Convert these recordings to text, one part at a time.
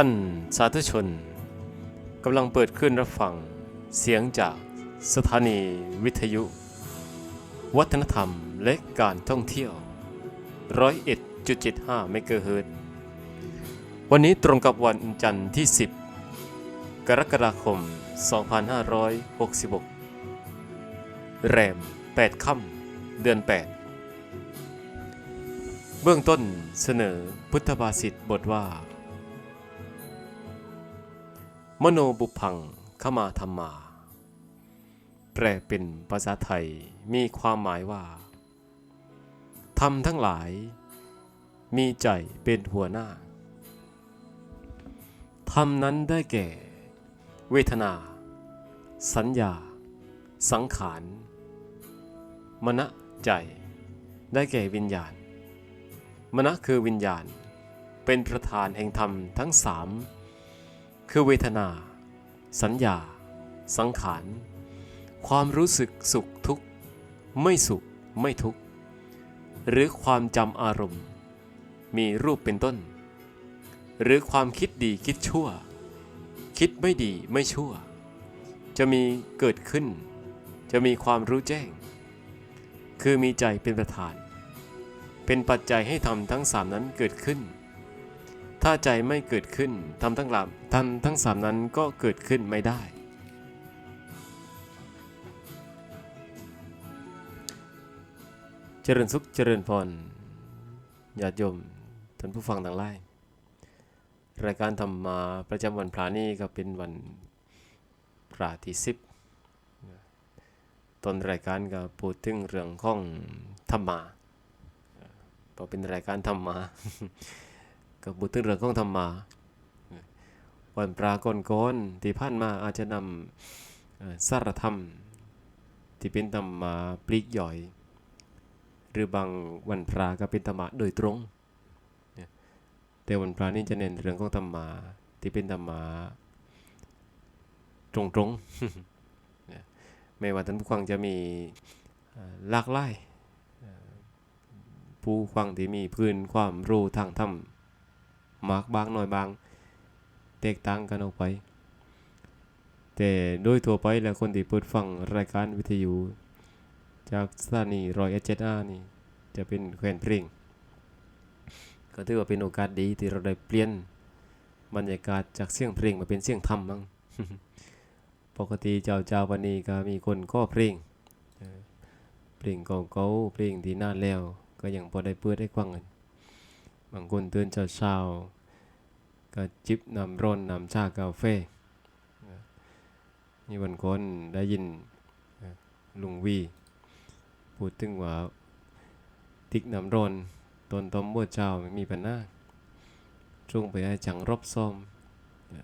ท่านสาธุชนกำลังเปิดขึ้นรับฟัง เสียงจากสถานีวิทยุ วัฒนธรรมและการท่องเที่ยว 101.75 เมกะเฮิรตวันนี้ตรงกับวันจันทร์ที่ 10 กรกฎาคม 2566 แรม 8 ค่ำเดือน 8 เบื้องต้นเสนอพุทธภาษิตบทว่า มโนบุพังขมาธรรมา แปลเป็นภาษาไทยมีความหมายว่าทำทั้งหลาย มีใจเป็นหัวหน้าทำนั้นได้แก่ เวทนา สัญญา สังขาร มณะใจ ได้แก่วิญญาณ มณะคือวิญญาณ เป็นประธานแห่งธรรมทั้งสาม คือเวทนา สัญญา สังขาร ความรู้สึกสุขทุกข์ ไม่สุขไม่ทุกข์ หรือความจำอารมณ์ มีรูปเป็นต้น หรือความคิดดีคิดชั่ว คิดไม่ดีไม่ชั่ว จะมีเกิดขึ้น จะมีความรู้แจ้ง คือมีใจเป็นประธาน เป็นปัจจัยให้ทำทั้งสามนั้นเกิดขึ้น ถ้าใจไม่เกิดขึ้นทำทั้งหลับทำทั้งสามนั้นก็เกิดขึ้นไม่ได้ เจริญสุขเจริญพรญาติโยมท่านผู้ฟังทั้งหลายรายการธรรมมาประจำวันพระนี่ก็เป็นวันพระที่สิบต้นรายการก็พูดถึงเรื่องของธรรมะพอเป็นรายการธรรมะ ก็พูดถึงเรื่องของธรรมะวันปรากรก่อนที่ผ่านมาอาจจะนำสารธรรม ที่เป็นธรรมะปลีกย่อย หรือบางวันพระก็เป็นธรรมะโดยตรง แต่วันพระนี่จะเน้นเรื่องของธรรมะที่เป็นธรรมะตรงๆไม่ว่าท่านผู้ฟังจะมีหลากหลายผู้ฟังที่มีพื้นความรู้ทางธรรม มากบางน้อยบาง แตกต่างกันออกไป แต่โดยทั่วไปแล้วคนที่เปิดฟังรายการวิทยุจากสถานีรอยเอเจอานี่ จะเป็นแควนเพลงก็ถือว่าเป็นโอกาสดีที่เราได้เปลี่ยนบรรยากาศจากเสียงเพลงมาเป็นเสียงธรรมมั้งปกติเจ้าเจ้าวันนี้ก็มีคนข้อเพลงเออเพลงเก่าๆเพลงที่นานแล้ว ก็ยังพอได้เปิดได้ฟังกัน บางคนตื่นเช้าๆก็จิบน้ำร้อนน้ำชากาแฟนี่วันก่อนได้ยินลุงวีพูดถึงว่าติ๊กน้ำร้อนตอนต้มบัวเจ้ามีปัญหาช่วงไปให้จังรบซ่อม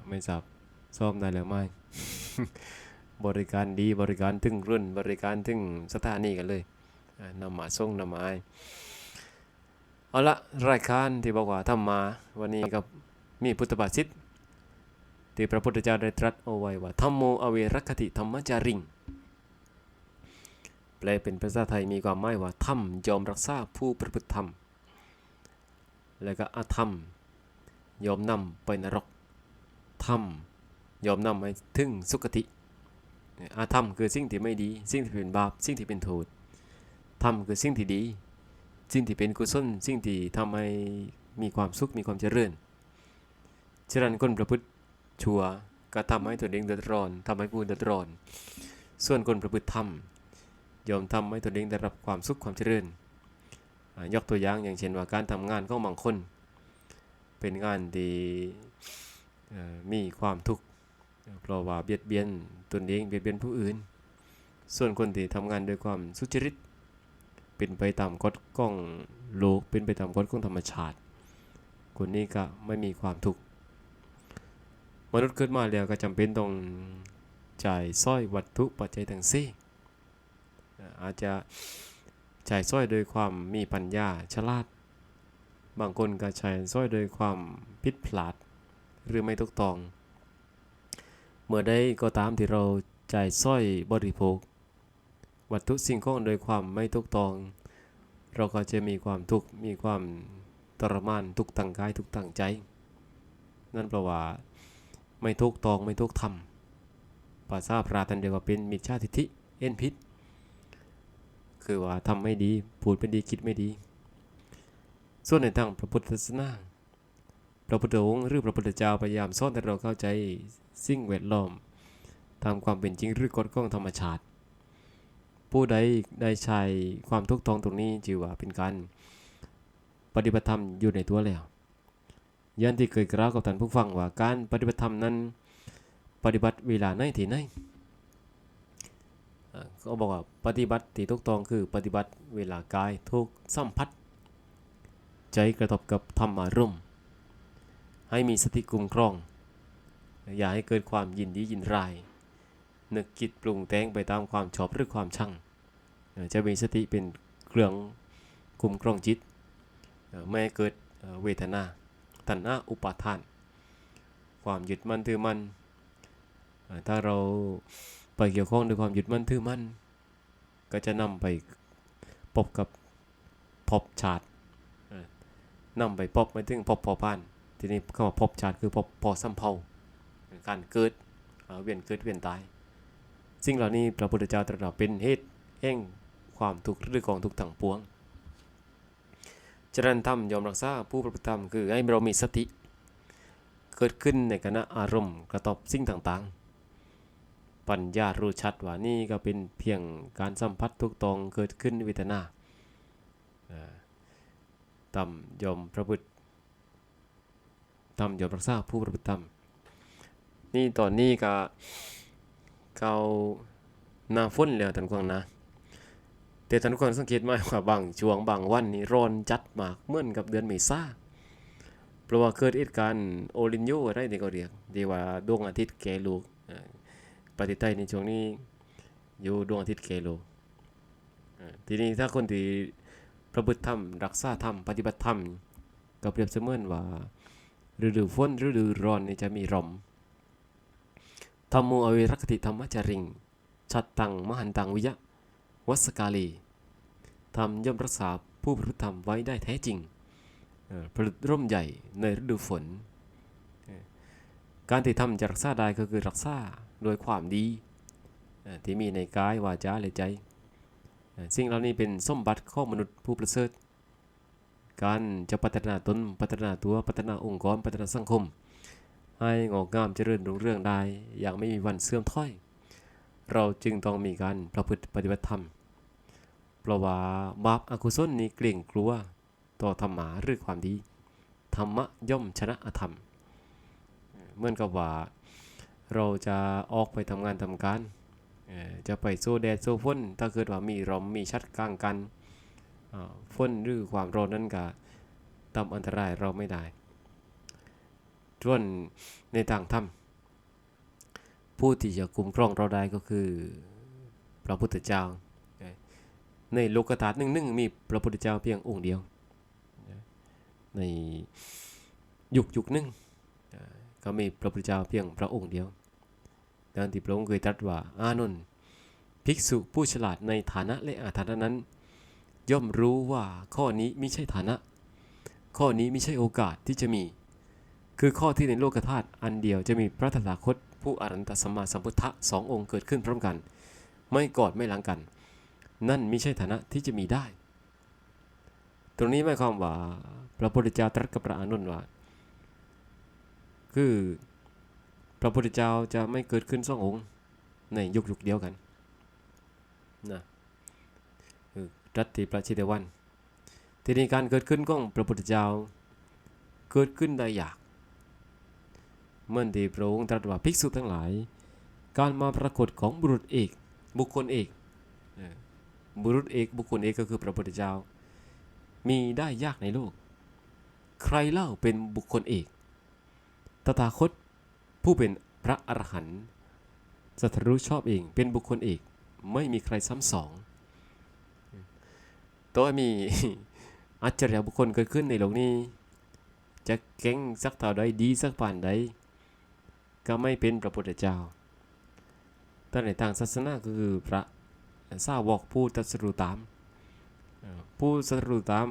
ไม่ทราบซ่อมได้หรือไม่บริการดีบริการถึงรุ่น บริการถึงสถานีกันเลยนำมาส่งนำมาให้ เอาละรายการที่บอกว่าทำมา วันนี้กับมีพุทธบาษิตที่พระพุทธเจ้าได้ตรัสเอาไว้ว่าธรรมโมอเวรคติธรรมจาริง แปลเป็นภาษาไทยมีความหมายว่าธรรมยอมรักษาผู้ประพฤติธรรม แล้วก็อธรรมยอมนำไปนรกธรรมยอมนำให้ถึงสุคติอาธรรมคือสิ่งที่ไม่ดี สิ่งที่เป็นบาป สิ่งที่เป็นโทษธรรมคือสิ่งที่ดี สิ่งที่เป็นกุศลสิ่งที่ทำให้มีความสุขมีความเจริญฉะนั้นคนประพฤติชั่วก็ทำให้ตัวเองเดือดร้อนทำให้ผู้อื่นเดือดร้อน ส่วนคนประพฤติธรรมยอมทำให้ตนเองได้รับความสุขความเจริญ ยกตัวอย่างอย่างเช่นว่าการทำงานของบางคน เป็นงานที่มีความทุกข์เพราะว่าเบียดเบียนตนเองเบียดเบียนผู้อื่น ส่วนคนที่ทำงานด้วยความสุจริต เป็นไปตามกฎของโลกเป็นไปตามกฎของธรรมชาติ คนนี้ก็ไม่มีความทุกข์มนุษย์เกิดมาแล้วก็จำเป็นต้องจ่ายสร้อยวัตถุปัจจัยทั้งสิ้นอาจจะใช้สร้อยโดยความมีปัญญาฉลาด บางคนก็ใช้สร้อยโดยความผิดพลาด หรือไม่ถูกต้อง เมื่อใดก็ตามที่เราจ่ายสร้อยบริโภค วัตถุสิ่งของโดยความไม่ถูกต้อง เราก็จะมีความทุกข์มีความทรมานทุกข์ทางกายทุกข์ทางใจ นั่นเพราะว่าไม่ทุกตองไม่ทุกทำภาษาพระท่านเรียกว่าเป็นมิจฉาทิฏฐิเอ็นพิษ คือว่าทำไม่ดีพูดไม่ดีคิดไม่ดี ส่วนในทางพระพุทธศาสนาพระพุทธองค์หรือพระพุทธเจ้าพยายามสอนให้เราเข้าใจสิ่งแวดล้อมตามความเป็นจริงหรือกฎของธรรมชาติ ผู้ใดได้ใช้ความทุกข์ตองตรงนี้จือว่าเป็นการปฏิบัติธรรมอยู่ในตัวแล้วยันที่เคยกล่าวกับท่านผู้ฟังว่าการปฏิบัติธรรมนั้น ปฏิบัติเวลาไหนที่ไหนอ่าเขาบอกว่าปฏิบัติที่ถูกตองคือปฏิบัติเวลากายทุกสัมผัสใจกระทบกับธรรมอารมณ์ ให้มีสติกุมครอง อย่าให้เกิดความยินดียินร้าย นึกคิดปรุงแต่งไปตามความชอบหรือความชังจะมีสติเป็นเครื่องคุมครองจิตไม่เกิดเวทนา ตัณหาอุปาทาน ความหยึดมั่นถือมั่นถ้าเราไปเกี่ยวข้องด้วยความหยึดมั่นถือมั่นก็จะนำไปพบกับภพชาติเอ่อนำไปพบไม่ถึงพบพอพาน ทีนี้คำว่าภพชาติคือภพพอสัมเพาการเกิดเวียนเกิดเวียนตาย สิ่งเหล่านี้พระพุทธเจ้าตรัสว่าเป็นเหตุแห่งความทุกข์หรือของทุกข์ทั้งปวงจรันธรรมยอมรักษาผู้ประพฤติธรรมคือให้เรามีสติ เกิดขึ้นในขณะอารมณ์กระทบสิ่งต่างๆ ปัญญารู้ชัดว่านี่ก็เป็นเพียงการสัมผัสทุกตองเกิดขึ้นในเวทนาเอ่อธรรมยอมประพฤติธรรมยอมรักษาผู้ประพฤติธรรมนี่ตอนนี้ก็ เขาหน้าฝนแล้วท่านกวางนะ แต่ท่านกวางสังเกตไหมว่าบางช่วงบางวันนี่ร้อนจัดมากเหมือนกับเดือนเมษาเพราะว่าเกิดเหตุการณ์โอลินโยอะไรนี่ก็เรียกที่ว่าดวงอาทิตย์แก่ลูกเอ่อประเทศไทยในช่วงนี้อยู่ดวงอาทิตย์แก่ลูกเอ่อทีนี้ถ้าคนที่ประพฤติธรรมรักษาธรรมปฏิบัติธรรมก็เปรียบเสมือนว่าฤดูฝนฤดูร้อนนี่จะมีลม ธรรมโมอเวรคติธรรมจริง ชัดตังมหันตังวิยะ วัสกาลีธรรมย่อมรักษาผู้ประพฤติธรรมไว้ได้แท้จริงผลิตร่มใหญ่ในฤดูฝน การที่ทำจะรักษาได้ก็คือรักษาโดยความดีที่มีในกายวาจาและใจสิ่งเหล่านี้เป็นสมบัติของมนุษย์ผู้ประเสริฐ การจะพัฒนาตนพัฒนาตัวพัฒนาองค์กรพัฒนาสังคม ให้งอกงามเจริญรุ่งเรืองได้ อย่างไม่มีวันเสื่อมถอย เราจึงต้องมีการประพฤติปฏิบัติธรรมเพราะว่าบาปอกุศลนี้เกรงกลัว ต่อธรรมะหรือความดี ธรรมะย่อมชนะอธรรม เหมือนกับว่าเราจะออกไปทำงานทำการ จะไปโซแดดโซฝนถ้าเกิดว่ามีลมมีชัดกลางกันฝนหรือความร้อนนั้นก็ทำอันตรายเราไม่ได้ ส่วนในทางธรรมผู้ที่จะคุ้มครองเราได้ก็คือพระพุทธเจ้า ในโลกธาตุหนึ่งหนึ่งมีพระพุทธเจ้าเพียงองค์เดียว ในยุคยุคหนึ่งก็มีพระพุทธเจ้าเพียงพระองค์เดียวดังที่พระองค์เคยตรัสว่าอานนท์ภิกษุผู้ฉลาดในฐานะและอาฐานะนั้น ย่อมรู้ว่าข้อนี้ไม่ใช่ฐานะ ข้อนี้ไม่ใช่โอกาสที่จะมี คือข้อที่ในโลกธาตุอันเดียวจะมีพระตถาคตผู้อรันตสัมมาสัมพุทธะสององค์เกิดขึ้นพร้อมกัน ไม่กอดไม่หลังกัน นั่นไม่ใช่ฐานะที่จะมีได้ ตรงนี้หมายความว่าพระพุทธเจ้าตรัสกับพระอานนว่า คือพระพุทธเจ้าจะไม่เกิดขึ้นสององค์ในยุคยุคเดียวกันนะคือรัตติประชิตวัน ทีนี้การเกิดขึ้นของพระพุทธเจ้าเกิดขึ้นได้ยาก เมื่อนที่พระองค์ตรัสว่าภิกษุทั้งหลาย การมาปรากฏของบุรุษเอก บุคคลเอกบุรุษเอก บุคคลเอกก็คือพระพุทธเจ้า มีได้ยากในโลก ใครเล่าเป็นบุคคลเอก ตถาคตผู้เป็นพระอรหันต์สัตรู้ชอบเองเป็นบุคคลเอกไม่มีใครซ้ำสองตัวมีอัจฉริยะบุคคลเกิดขึ้นในโลกนี้ จะเก่งสักเท่าใดดีสักป่านใด ก็ไม่เป็นพระพุทธเจ้า แต่ในทางศาสนาก็คือพระสาวกผู้ตัสรู้ตาม ผู้ตัสรู้ตาม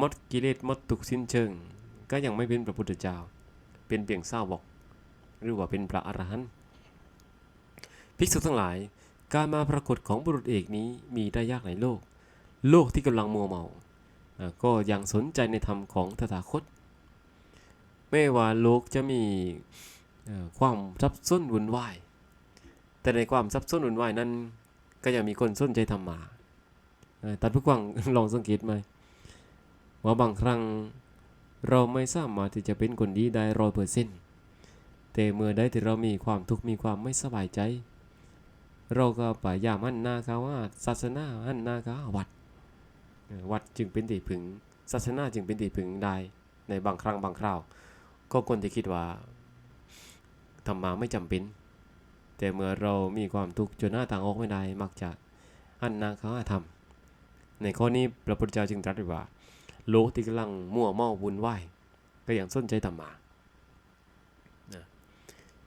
มดกิเลสมดทุกสิ้นเชิง ก็ยังไม่เป็นพระพุทธเจ้า เป็นเพียงสาวก หรือว่าเป็นพระอรหันต์ภิกษุทั้งหลาย การมาปรากฏของบุรุษเอกนี้มีได้ยากในโลก โลกที่กำลังมัวเมาก็ยังสนใจในธรรมของตถาคต ไม่ว่าโลกจะมี ความซับซ้อนวุ่นวาย แต่ในความซับซ้อนวุ่นวายนั้น ก็ยังมีคนสนใจธรรมะเอ่อตัดผู้กว้างลองสังเกตไหมว่าบางครั้งเราไม่สามารถที่จะเป็นคนดีได้ร้อยเปอร์เซ็นต์แต่เมื่อใดที่เรามีความทุกข์มีความไม่สบายใจ เราก็พยายามหันหน้าเข้าว่าศาสนาหันหน้าเข้าหาวัดเอ่อวัดจึงเป็นที่พึ่งศาสนาจึงเป็นที่พึ่งได้ในบางครั้งบางคราว ก็คนที่คิดว่า ธรรมะไม่จำเป็น แต่เมื่อเรามีความทุกข์จนหน้าทางออกไม่ได้มักจะหันนาเขาหาธรรม ในข้อนี้พระพุทธเจ้าจึงตรัสว่า โลกที่กำลังมั่วเมาวุ่นวายก็ยังสนใจธรรมะ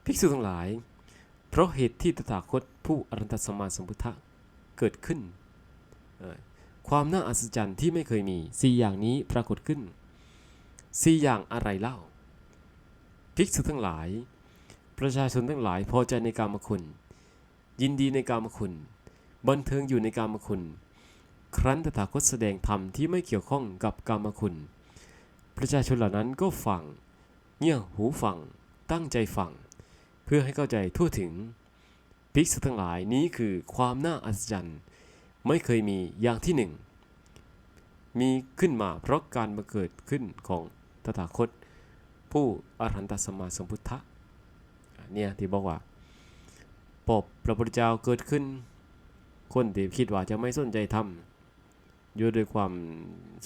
ภิกษุทั้งหลาย เพราะเหตุที่ตถาคตผู้อรันตสมาสมพุทธะเกิดขึ้น ความน่าอัศจรรย์ที่ไม่เคยมีสี่อย่างนี้ปรากฏขึ้นสี่อย่างอะไรเล่า ภิกษุทั้งหลาย ประชาชนทั้งหลายพอใจในกามคุณ ยินดีในกามคุณ บันเทิงอยู่ในกามคุณ ครั้นตถาคตแสดงธรรมที่ไม่เกี่ยวข้องกับกามคุณ ประชาชนเหล่านั้นก็ฟัง เงี่ยหูฟัง ตั้งใจฟัง เพื่อให้เข้าใจทั่วถึง ภิกษุทั้งหลายนี้คือความน่าอัศจรรย์ ไม่เคยมีอย่างที่หนึ่ง มีขึ้นมาเพราะการมาเกิดขึ้นของตถาคต ผู้อรหันตสมมาสัมพุทธะอะ เนี่ยที่บอกว่าปอบพระพุทธเจ้าเกิดขึ้น คนที่คิดว่าจะไม่สนใจธรรมอยู่ด้วยความ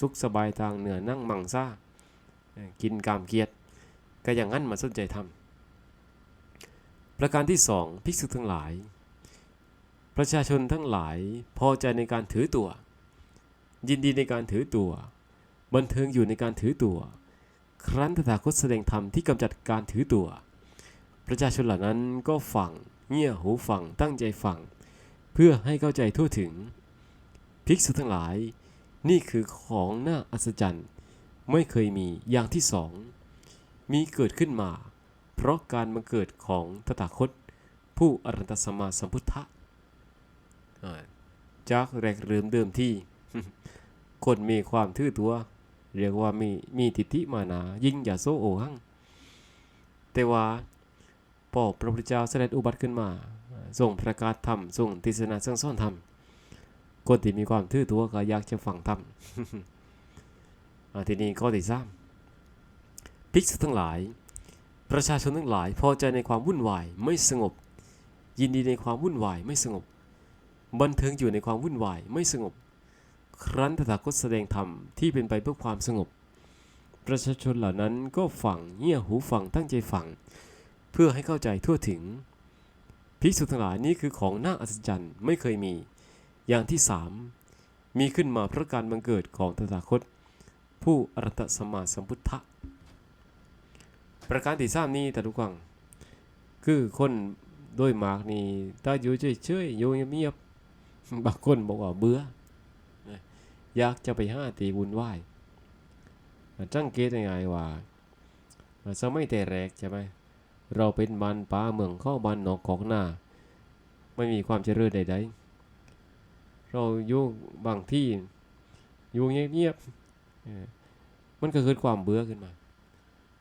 สุขสบายทางเหนือนั่งมังซ่ากินกามเกียรติก็อย่างนั้นมาสนใจทำประการที่สองภิกษุทั้งหลาย ประชาชนทั้งหลายพอใจในการถือตัว ยินดีในการถือตัว บันเทิงอยู่ในการถือตัว ครั้นตถาคตแสดงธรรมที่กำจัดการถือตัว ประชาชนเหล่านั้นก็ฟังเงี่ยหูฟังตั้งใจฟัง เพื่อให้เข้าใจทั่วถึง ภิกษุทั้งหลาย นี่คือของน่าอัศจรรย์ ไม่เคยมีอย่างที่สอง มีเกิดขึ้นมา เพราะการมาเกิดของตถาคต ผู้อรันตสัมมาสัมพุทธะจากแรกเริ่มเดิมที่ คนมีความทื่อตัว เรียกว่ามีมีทิฏฐิมานา ยิ่งอย่าโซโอหังแต่ว่า พอพระพุทธเจ้าเสด็จอุบัติขึ้นมาทรงประกาศธรรมทรงทิศนาสั่งสอนธรรมคนที่มีความทื่อตัวก็อยากจะฟังธรรมทีนี้ข้อที่สามภิกษุทั้งหลาย ประชาชนทั้งหลาย พอใจในความวุ่นวายไม่สงบ ยินดีในความวุ่นวายไม่สงบ บันเทิงอยู่ในความวุ่นวายไม่สงบ ครั้นตถาคตแสดงธรรมที่เป็นไปเพื่อความสงบ ประชาชนเหล่านั้นก็ฟังเงี่ยหูฟังตั้งใจฟัง พื่อให้เข้าใจทั่วถึง ภิกษุทั้งหลายนี้คือของน่าอัศจรรย์ไม่เคยมี อย่างที่สามมีขึ้นมาเพราะการบังเกิดของตถาคต ผู้อรตสมมาสัมพุทธะประการที่สามนี้แต่ทุกวัง คือคนโดยมากนี่ถ้าอยู่เฉยๆอยู่เงียบๆบางคนบอกว่าเบื่ออยากจะไปห้าตีบุญไหว้จังเกตยังไงว่าสมัยแต่แรกใช่ไหม เราเป็นบ้านป่าเมืองเข้าบ้านนอกของหน้า ไม่มีความเจริญใดๆ เราอยู่บางที่อยู่เงียบๆมันก็เกิดความเบื่อขึ้นมา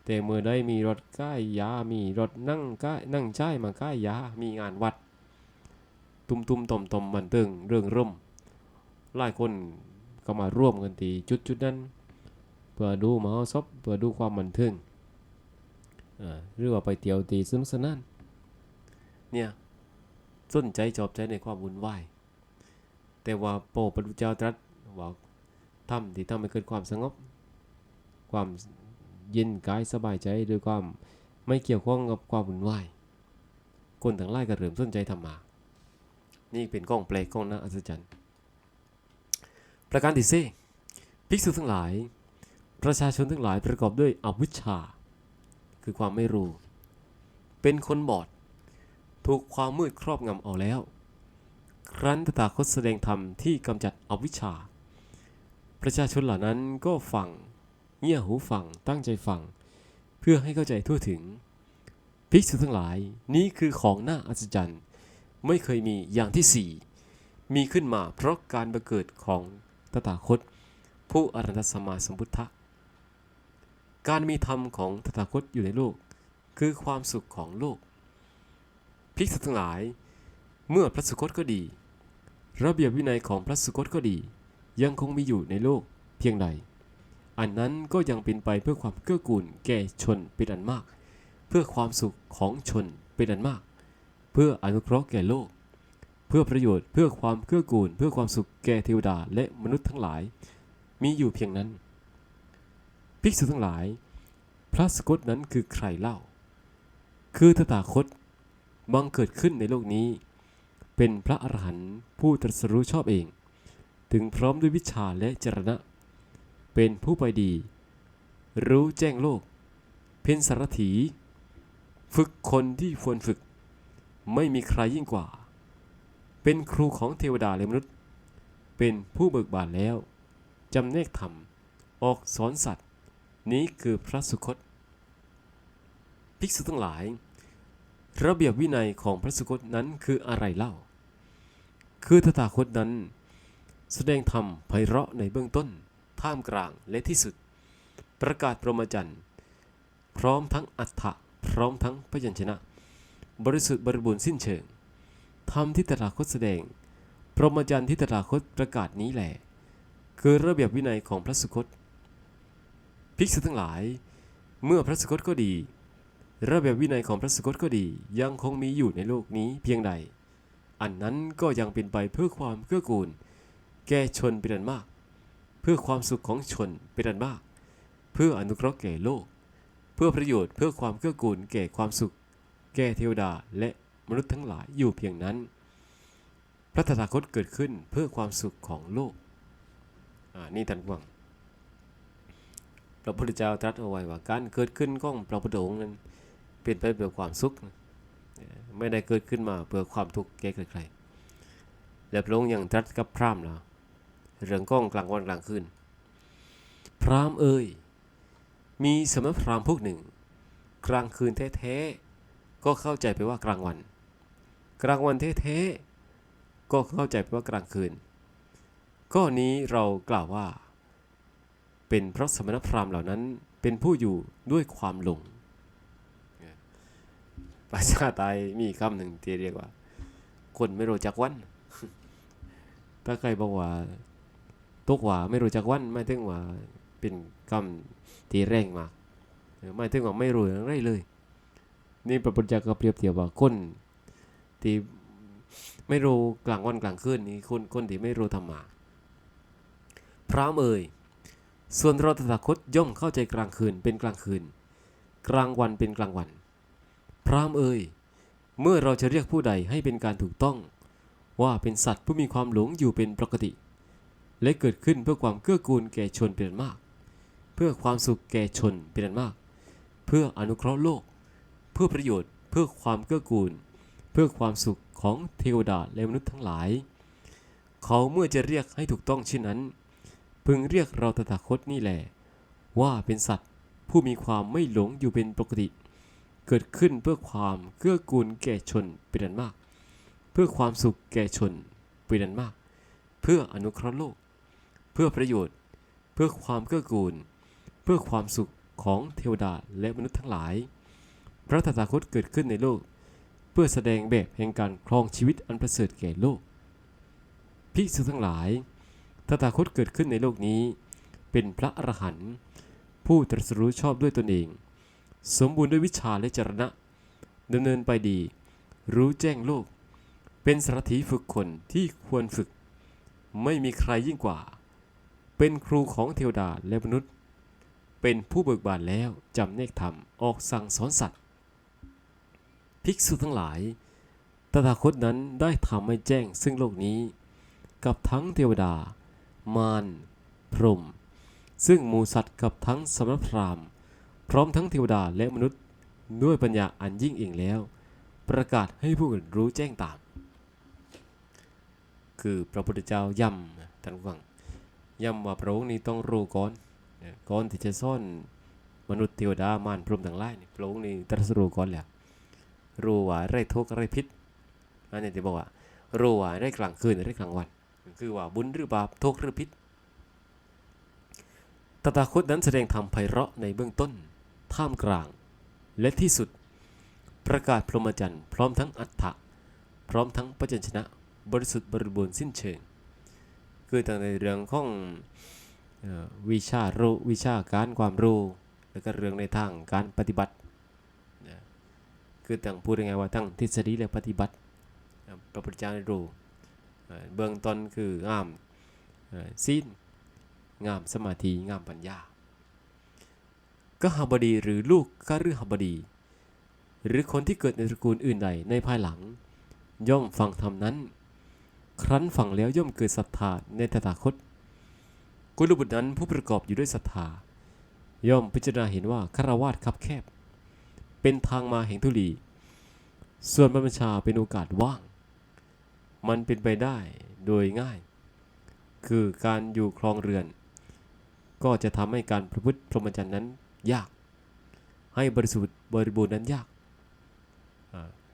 แต่เมื่อได้มีรถกล้ยยา มีรถนั่งใกล้นั่งใช้มากล้ยยา มีงานวัด ตุ้มตุ้มต่อมต่อมบันเทิงเรื่องร่มหลายคนก็มาร่วมกันตีจุดจุดนั้นเพื่อดูมหาศพเพื่อดูความบันเทิงอ่า หรือว่าไปเที่ยวตีสนุกสนานเนี่ยสนใจจอบใจในความวุ่นวายแต่ว่าโปรปรุเจ้าตรัสว่าทำที่ทำให้เกิดความสงบ ความเย็นกายสบายใจด้วยความไม่เกี่ยวข้องกับความวุ่นวายคนทั้งหลายก็เริ่มสนใจธรรมา นี่เป็นกล้องแปลกกล้องน่าอัศจรรย์ ประการที่สี่ภิกษุทั้งหลาย ประชาชนทั้งหลายประกอบด้วยอวิชชา คือความไม่รู้ เป็นคนบอด ถูกความมืดครอบงำเอาแล้ว ครั้นตถาคตแสดงธรรมที่กำจัดอวิชชา ประชาชนเหล่านั้นก็ฟัง เงี่ยหูฟัง ตั้งใจฟัง เพื่อให้เข้าใจทั่วถึง ภิกษุทั้งหลาย นี้คือของน่าอัศจรรย์ ไม่เคยมีอย่างที่สี่ มีขึ้นมาเพราะการบังเกิดของตถาคต ผู้อรันตสมมาสมพุทธะ การมีธรรมของตถาคตอยู่ในโลกคือความสุขของโลกภิกษุทั้งหลาย เมื่อพระสุคตก็ดี ระเบียบวินัยของพระสุคตก็ดี ยังคงมีอยู่ในโลกเพียงใด อันนั้นก็ยังเป็นไปเพื่อความเกื้อกูลแก่ชนเป็นอันมาก เพื่อความสุขของชนเป็นอันมาก เพื่ออนุเคราะห์แก่โลก เพื่อประโยชน์เพื่อความเกื้อกูล เพื่อความสุขแก่เทวดาและมนุษย์ทั้งหลาย มีอยู่เพียงนั้น ภิกษุทั้งหลาย พระสกตนั้นคือใครเล่า คือตถาคตบังเกิดขึ้นในโลกนี้ เป็นพระอรหันต์ผู้ตรัสรู้ชอบเอง ถึงพร้อมด้วยวิชาและจรณะ เป็นผู้ไปดี รู้แจ้งโลกเพ็ญสารถี ฝึกคนที่ควรฝึก ไม่มีใครยิ่งกว่า เป็นครูของเทวดาและมนุษย์ เป็นผู้เบิกบานแล้วจำแนกธรรม ออกสอนสัตว นี้คือพระสุคต ภิกษุทั้งหลาย ระเบียบวินัยของพระสุคตนั้นคืออะไรเล่า คือตถาคตนั้น แสดงธรรมไพเราะในเบื้องต้น ท่ามกลางและที่สุด ประกาศพรหมจรรย์พร้อมทั้งอัฏฐะพร้อมทั้งพยัญชนะ บริสุทธิ์บริบูรณ์สิ้นเชิงธรรมที่ตถาคตแสดง พรหมจรรย์ที่ตถาคตประกาศนี้แหละคือระเบียบวินัยของพระสุคต ภิกษุทั้งหลาย เมื่อพระสุคตก็ดี ระเบียบวินัยของพระสุคตก็ดี ยังคงมีอยู่ในโลกนี้เพียงใด อันนั้นก็ยังเป็นไปเพื่อความเกื้อกูล แก่ชนเป็นอันมาก เพื่อความสุขของชนเป็นอันมาก เพื่ออนุเคราะห์แก่โลก เพื่อประโยชน์เพื่อความเกื้อกูลแก่ความสุข แก่เทวดาและมนุษย์ทั้งหลายอยู่เพียงนั้น พระตถาคตเกิดขึ้นเพื่อความสุขของโลก อ่า นี่ท่านผู้ฟัง ระพุทธเจ้าตรัสเอาไว้ว่าการเกิดขึ้นของพระพุทธองค์นั้นเป็นไปเพื่อความสุข ไม่ได้เกิดขึ้นมาเพื่อความทุกข์แก่ใครๆและพระองค์ยังตรัสกับพราหมณ์แล้วเรื่องก้องกลางวันกลางคืน พราหมณ์เอ่ยมีสมณพราหมณ์พวกหนึ่ง กลางคืนแท้ๆก็เข้าใจไปว่ากลางวัน กลางวันแท้ๆก็เข้าใจไปว่ากลางคืนก็นี้เรากล่าวว่า เป็นเพราะสมณพราหมณ์เหล่านั้นเป็นผู้อยู่ด้วยความหลงภาษาไทยมีคำหนึ่งที่เรียกว่า คนไม่รู้จักวัน ถ้าใครบอกว่าตกว่าไม่รู้จักวันไม่ถึงว่าเป็นคำที่แรงมากเออไม่ถึงว่าไม่รู้อะไรเลย นี่พระพุทธเจ้าก็เปรียบเทียบว่าคนที่ไม่รู้กลางวันกลางคืนนี่คนคนที่ไม่รู้ธรรมะพระเอ่ย ส่วนเราตถาคตย่อมเข้าใจกลางคืนเป็นกลางคืน กลางวันเป็นกลางวัน พรามเอ่ยเมื่อเราจะเรียกผู้ใดให้เป็นการถูกต้อง ว่าเป็นสัตว์ผู้มีความหลงอยู่เป็นปกติ และเกิดขึ้นเพื่อความเกื้อกูลแก่ชนเป็นอันมาก เพื่อความสุขแก่ชนเป็นมาก เพื่ออนุเคราะห์โลก เพื่อประโยชน์เพื่อความเกื้อกูล เพื่อความสุขของเทวดาและมนุษย์ทั้งหลาย เขาเมื่อจะเรียกให้ถูกต้องเช่นนั้น พึงเรียกเราตถาคตนี่แหละว่าเป็นสัตว์ผู้มีความไม่หลงอยู่เป็นปกติ เกิดขึ้นเพื่อความเกื้อกูลแก่ชนเป็นอันมาก เพื่อความสุขแก่ชนเป็นอันมาก เพื่ออนุเคราะห์โลก เพื่อประโยชน์ เพื่อความเกื้อกูล เพื่อความสุขของเทวดาและมนุษย์ทั้งหลาย พระตถาคตเกิดขึ้นในโลก เพื่อแสดงแบบแห่งการครองชีวิตอันประเสริฐแก่โลกภิกษุทั้งหลาย ตถาคตเกิดขึ้นในโลกนี้ เป็นพระอรหันต์ผู้ตรัสรู้ชอบด้วยตนเอง สมบูรณ์ด้วยวิชาและจรณะดำเนินไปดี รู้แจ้งโลก เป็นสารถีฝึกคนที่ควรฝึก ไม่มีใครยิ่งกว่า เป็นครูของเทวดาและมนุษย์ เป็นผู้เบิกบานแล้วจำแนกธรรมออกสั่งสอนสัตว์ ภิกษุทั้งหลาย ตถาคตนั้นได้ทำให้แจ้งซึ่งโลกนี้ กับทั้งเทวดา มาร พรหมซึ่งหมูสัตว์กับทั้งสมณพราหมณ์ พร้อมทั้งเทวดาและมนุษย์ด้วยปัญญาอันยิ่งเองแล้ว ประกาศให้ผู้อื่นรู้แจ้งตาม คือพระพุทธเจ้าย้ำท่านฟังย้ำว่าพระองค์นี้ต้องรู้ก่อนก่อนที่จะซ่อนมนุษย์เทวดามารพรหมทั้งหลายนี่พระองค์นี่ตรัสรู้ก่อนแล้วรู้ว่าไรทุกข์ไรพิษอันนี้ที่บอกว่ารู้ว่าไรกลางคืนไรกลางวัน คือว่าบุญหรือบาปทุกข์หรือพิษตถาคตนั้นแสดงธรรมไพเราะในเบื้องต้น ท่ามกลาง และที่สุด ประกาศพรหมจรรย์พร้อมทั้งอัฏฐะพร้อมทั้งปัจจชนะ บริสุทธิ์บริบูรณ์สิ้นเชิง คือตั้งในเรื่องของวิชารู้วิชาการความรู้ แล้วก็เรื่องในทางการปฏิบัติ คือตั้งพูดยังไงว่าทั้งทฤษฎีและปฏิบัติอ่าพระพุทธเจ้าได้รู้ เบื้องต้นคืองามเอ่อศีลงามสมาธิงามปัญญาก็หบดีหรือลูกก็ฤหบดี หรือคนที่เกิดในตระกูลอื่นใดในภายหลัง ย่อมฟังธรรมนั้น ครั้นฟังแล้วย่อมเกิดศรัทธาในตถาคตกุลบุตรนั้นผู้ประกอบอยู่ด้วยศรัทธา ย่อมพิจารณาเห็นว่าคารวาสคับแคบ เป็นทางมาแห่งทุลี ส่วนบรรพชาเป็นโอกาสว่าง มันเป็นไปได้โดยง่าย คือการอยู่ครองเรือน ก็จะทำให้การประพฤติพรหมจรรย์นั้นยาก ให้บริสุทธิ์บริบูรณ์นั้นยาก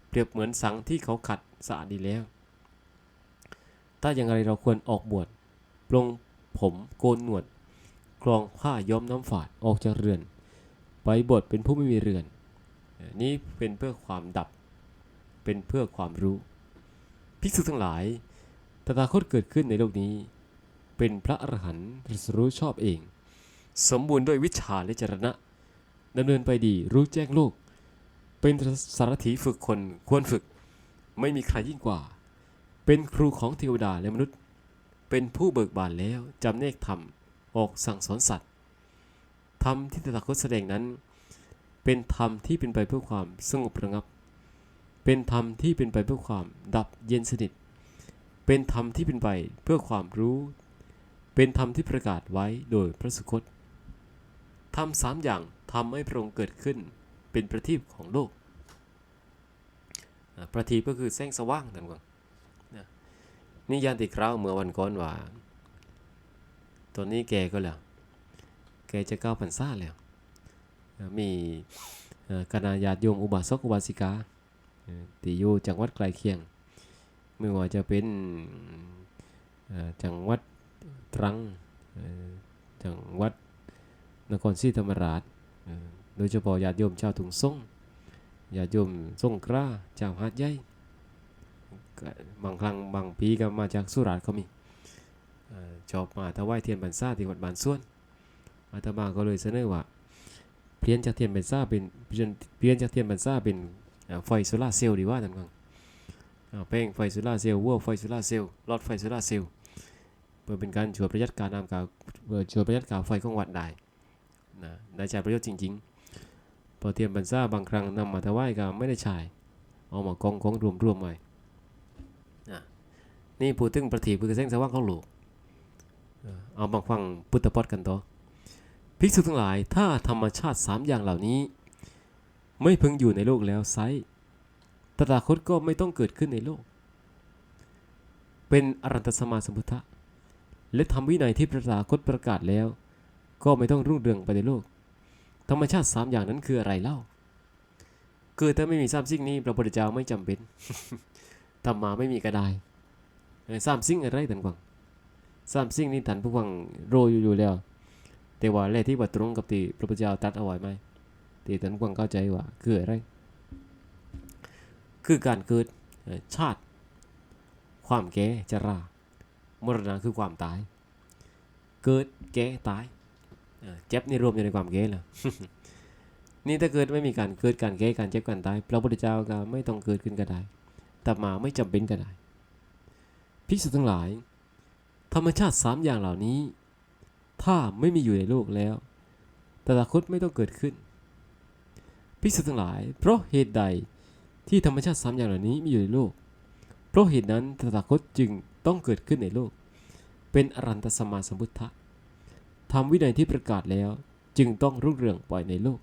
เปรียบเหมือนสังที่เขาขัดสะอาดดีแล้ว ถ้าอย่างไรเราควรออกบวชปลงผมโกนหนวดคลองผ้าย้อมน้ำฝาดออกจากเรือน ไปบวชเป็นผู้ไม่มีเรือน นี่เป็นเพื่อความดับเป็นเพื่อความรู้ ภิกษุทั้งหลาย ตถาคตเกิดขึ้นในโลกนี้ เป็นพระอรหันต์รู้ชอบเอง สมบูรณ์ด้วยวิชาและจรณะดำเนินไปดีรู้แจ้งโลก เป็นสารถีฝึกคนควรฝึก ไม่มีใครยิ่งกว่า เป็นครูของเทวดาและมนุษย์ เป็นผู้เบิกบานแล้วจำเนกธรรม ออกสั่งสอนสัตว์ ธรรมที่ตถาคตแสดงนั้น เป็นธรรมที่เป็นไปเพื่อความสงบระงับ เป็นธรรมที่เป็นไปเพื่อความดับเย็นสนิท เป็นธรรมที่เป็นไปเพื่อความรู้ เป็นธรรมที่ประกาศไว้โดยพระสุคต ธรรมสามอย่างทำให้พระองค์เกิดขึ้น เป็นประทีปของโลก ประทีปก็คือแสงสว่างนั่นก่อนนะนี่ยานติคราวเมื่อวันก่อนว่า ตอนนี้แกก็แล้ว แกจะเก้าพรรษาแล้ว มีคณะญาติโยมอุบาสกอุบาสิกา เอ่อที่อยู่จังหวัดใกล้เคียงไม่ว่าจะเป็นจังหวัดตรังจังหวัดนครศรีธรรมราชโดยเฉพาะญาติโยมชาวถุงส่งญาติโยมส่งกล้าชาวหาดใหญ่บางครั้งบางปีก็มาจากสุราษฎร์ก็มีชอบมาถวายเทียนพรรษาที่วัดบานส่วนอาตมาก็เลยเสนอว่าเปลี่ยนจากเทียนพรรษาเป็นเปลี่ยนจากเทียนพรรษาเป็น ไฟโซลาเซลล์ดีว่าท่านฟังอ่าแป้งไฟโซลาเซลล์วัวไฟโซลาเซลล์หลอดไฟโซลาเซลล์เพื่อเป็นการช่วยประหยัดการน้ำกาเพื่อช่วยประหยัดการไฟของวัดได้นะได้ใช้ประโยชน์จริง ๆ พอเทียนพรรษาบางครั้งนำมาถวายก็ไม่ได้ใช้เอามากองกองรวมรวมไว้นะนี่พูดถึงประทีปคือแสงสว่างของโลกเอามาฟังพุทธพจน์กันต่อภิกษุทั้งหลายถ้าธรรมชาติสามอย่างเหล่านี้ ไม่พึงอยู่ในโลกแล้วไซตถาคตก็ไม่ต้องเกิดขึ้นในโลก เป็นอรันตสมาสมพุทธะและทำวินัยที่พระตถาคตประกาศแล้ว ก็ไม่ต้องรุ่งเรืองไปในโลก ธรรมชาติสามอย่างนั้นคืออะไรเล่าคือถ้าไม่มีสามสิ่งนี้พระพุทธเจ้าไม่จำเป็นธรรมาไม่มีก็ได้เออสามสิ่งอะไรต่างกสามสิ่งนี้ท่านผู้ฟังโรยอยู่แล้ว แต่ว่าแรกที่ว่าตรงกับที่พระพุทธเจ้าตรัดเอาไว้ไหม ที่ท่านผู้ฟังเข้าใจว่าคืออะไร คือการเกิดชาติ ความแก่ชรามรณะคือความตาย เกิดแก่ตายเจ็บนี่รวมอยู่ในความแก่แล้วนี่ถ้าเกิดไม่มีการเกิดการแก่การเจ็บการตาย พระพุทธเจ้าก็ไม่ต้องเกิดขึ้นก็ได้แต่มาไม่จำเป็นก็ได้ภิกษุทั้งหลาย ธรรมชาติสามอย่างเหล่านี้ ถ้าไม่มีอยู่ในโลกแล้วตถาคตไม่ต้องเกิดขึ้น ภิกษุทั้งหลาย เพราะเหตุใดที่ธรรมชาติสามอย่างเหล่านี้มีอยู่ในโลก เพราะเหตุนั้นตถาคตจึงต้องเกิดขึ้นในโลก เป็นอรันตสมมาสมุทธะทำวินัยที่ประกาศแล้วจึงต้องรุ่งเรืองปล่อยในโลก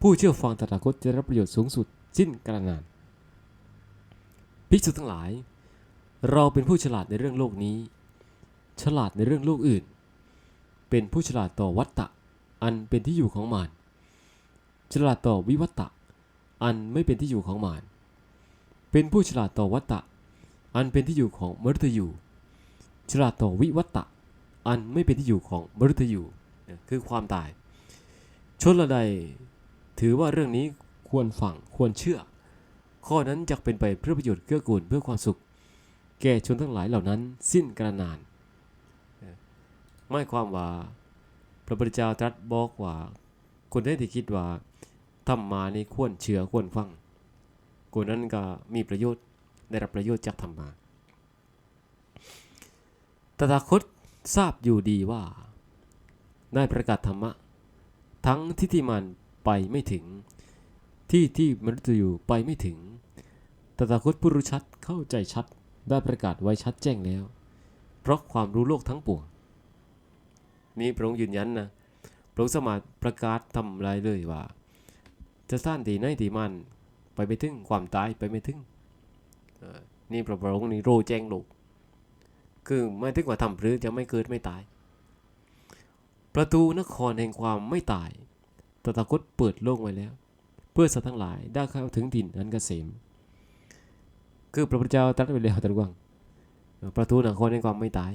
ผู้เชื่อฟังตถาคตจะรับประโยชน์สูงสุดสิ้นกาลนาน ภิกษุทั้งหลาย เราเป็นผู้ฉลาดในเรื่องโลกนี้ ฉลาดในเรื่องโลกอื่น เป็นผู้ฉลาดต่อวัตตะ อันเป็นที่อยู่ของมาร ฉลาดต่อวิวัตตะ อันไม่เป็นที่อยู่ของมารเป็นผู้ฉลาดต่อวัตตะ อันเป็นที่อยู่ของมฤตยูฉลาดต่อวิวัตตะ อันไม่เป็นที่อยู่ของมฤตยูคือความตาย ชนละใด ถือว่าเรื่องนี้ควรฟังควรเชื่อ ข้อนั้นจะเป็นไปเพื่อประโยชน์เกื้อกูลเพื่อความสุข แก่ชนทั้งหลายเหล่านั้น สิ้นกระนานเออหมายความว่า พระพุทธเจ้าตรัสบอกว่า คนได้ที่คิดว่าธรรมมานี่ควรเชื่อควรฟังคนนั้นก็มีประโยชน์ได้รับประโยชน์จากธรรมาตถาคตทราบอยู่ดีว่าได้ประกาศธรรมะ ทั้งที่ที่มันไปไม่ถึง ที่ที่มนุษย์อยู่ไปไม่ถึงตถาคตผู้รู้ชัดเข้าใจชัดได้ประกาศไว้ชัดแจ้งแล้ว เพราะความรู้โลกทั้งปวงนี่พระองค์ยืนยันนะ พระองค์สามารถประกาศทำอะไรเลยว่า จะสร้างตีไหนตีมัน ไปไม่ถึงความตายไปไม่ถึงนี่พระพระองค์นี่โรแจ้งโลกคือไม่ถึงว่าทำหรือจะไม่เกิดไม่ตาย ประตูนครแห่งความไม่ตายตถาคตเปิดโลกไว้แล้ว เพื่อสัตว์ทั้งหลายได้เข้าถึงถิ่นอันเกษมคือพระพุทธเจ้าตรัสไว้แล้วตรัสว่าประตูนครแห่งความไม่ตาย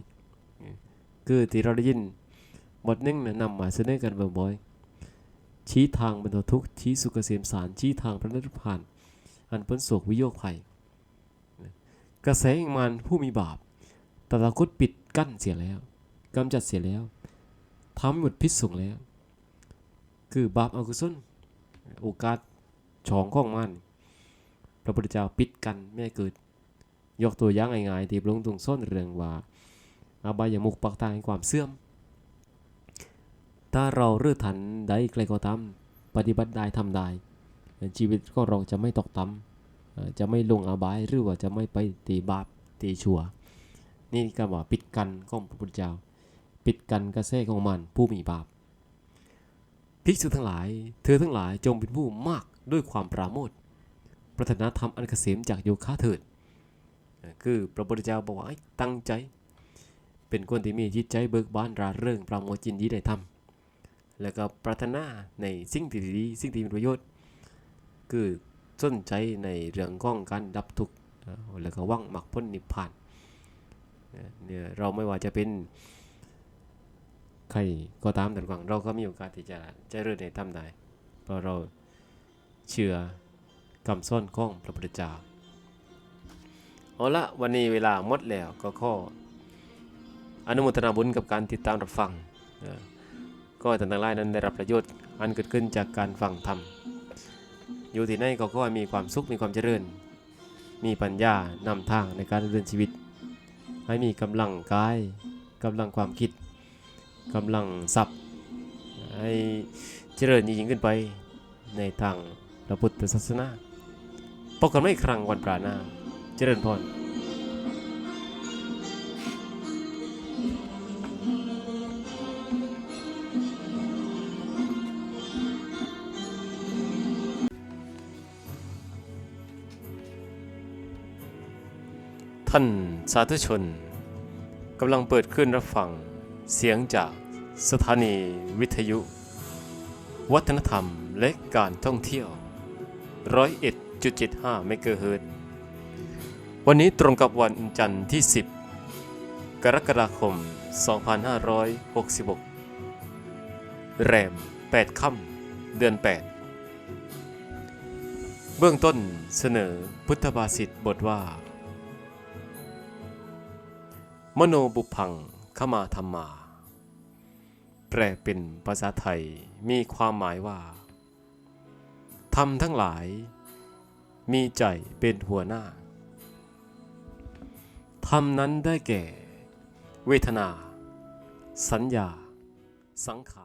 คือที่เราได้ยิน บทหนึงนะนำมาเสนอกันบ่อยๆ ชี้ทางบรรเทาทุกข์ ชี้สุขเกษมสาร ชี้ทางพระนิพพาน อันพ้นโศกวิโยคภัย กระแสแห่งมารผู้มีบาปตถาคตปิดกั้นเสียแล้วกำจัดเสียแล้วทำให้หมดพิษสงแล้ว คือบาปอกุศลโอกาสฉองของมันพระพุทธเจ้าปิดกันไม่เกิด ยกตัวอย่างง่ายๆที่พระองค์ทรงสอนเรื่องว่าอาบายมุกปักตายแห่งความเสื่อม ถ้าเราเลือกทันได้ใครก็ตามปฏิบัติได้ทำได้ ชีวิตของเราจะไม่ตกต่ำจะไม่ลงอบายหรือว่าจะไม่ไปตีบาปตีชั่วนี่ก็ว่าปิดกันของพระพุทธเจ้า ปิดกันกระแสของมันผู้มีบาปภิกษุทั้งหลาย เธอทั้งหลายจงเป็นผู้มากด้วยความปราโมทปรารถนาธรรมอันเกษมจากโยคะเถิด คือพระพุทธเจ้าบอกว่าตั้งใจ เป็นคนที่มีจิตใจเบิกบานราเริงปราโมทย์ยินดีได้ทำ แล้วก็ปรารถนาในสิ่งที่ดีสิ่งที่มีประโยชน์ คือสนใจในเรื่องของการดับทุกข์แล้วก็ว่างมรรคพ้นนิพพานเนี่ยเราไม่ว่าจะเป็นใครก็ตามแต่ก่อนเราก็มีโอกาสที่จะเจริญในธรรมได้เพราะเราเชื่อคำสอนของพระพุทธเจ้าเอาละวันนี้เวลาหมดแล้วก็ข้ออนุโมทนาบุญกับการติดตามรับฟังเอ่อ ก็ท่านทั้งหลายนั้นได้รับประโยชน์อันเกิดขึ้นจากการฟังธรรม อยู่ที่ไหนก็ขอให้มีความสุขมีความเจริญ มีปัญญานำทางในการดำเนินชีวิต ให้มีกำลังกายกำลังความคิดกำลังทรัพย์ ให้เจริญยิ่งขึ้นไปในทางพระพุทธศาสนาพบกันไม่ครั้งวันปราหนาเจริญพร ท่านสาธุชนกำลังเปิดขึ้นรับฟัง เสียงจากสถานีวิทยุ วัฒนธรรมและการท่องเที่ยว 101.75 เมกะเฮิรตวันนี้ตรงกับวันจันทร์ที่ 10 กรกฎาคม 2566 แรม 8 ค่ำเดือน 8 เบื้องต้นเสนอพุทธภาษิตบทว่า มโนบุพังขมาธรรมา แปลเป็นภาษาไทยมีความหมายว่าทำทั้งหลาย มีใจเป็นหัวหน้าทำนั้นได้แก่ เวทนา สัญญา สังขาร